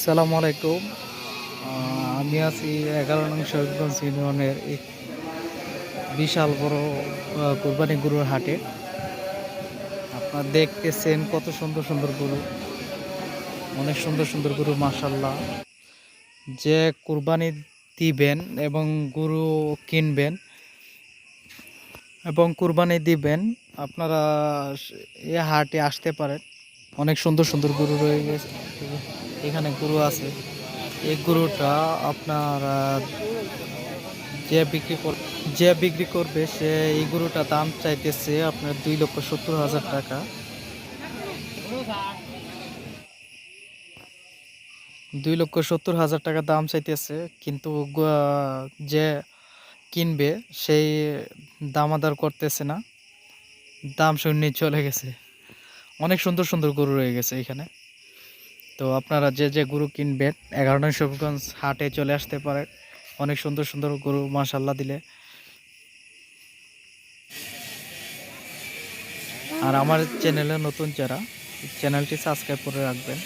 আসসালামু আলাইকুম। আমি আছি এগারো নং শহীদগঞ্জ ইউনিয়নের বিশাল বড় কুরবানি গরুর হাটে। আপনার দেখতেছেন কত সুন্দর সুন্দর গরু। অনেক সুন্দর সুন্দর গরু মাসাল্লাহ যে কুরবানি দিবেন এবং গরু কিনবেন এবং কুরবানি দিবেন, আপনারা এ হাটে আসতে পারেন। অনেক সুন্দর সুন্দর গরু রয়ে গেছে। এখানে গরু আছে। এই গরুটা আপনার যে বিক্রি কর, যে বিক্রি করবে সে এই গরুটা দাম চাইতেছে আপনার দুই লক্ষ সত্তর হাজার টাকা। দুই লক্ষ সত্তর হাজার টাকা দাম চাইতেছে, কিন্তু যে কিনবে সেই দামাদার করতেছে না। দাম শুনে চলে গেছে। অনেক সুন্দর সুন্দর গরু রয়ে গেছে এখানে। তো আপনারা যে যে গরু কিনবেন, এগারো নং শফিগঞ্জ হাটে চলে আসতে পারেন অনেক সুন্দর সুন্দর গরু মাসাল্লাহ দিলে। আর আমার চ্যানেলে নতুন যারা, চ্যানেলটি সাবস্ক্রাইব করে রাখবেন।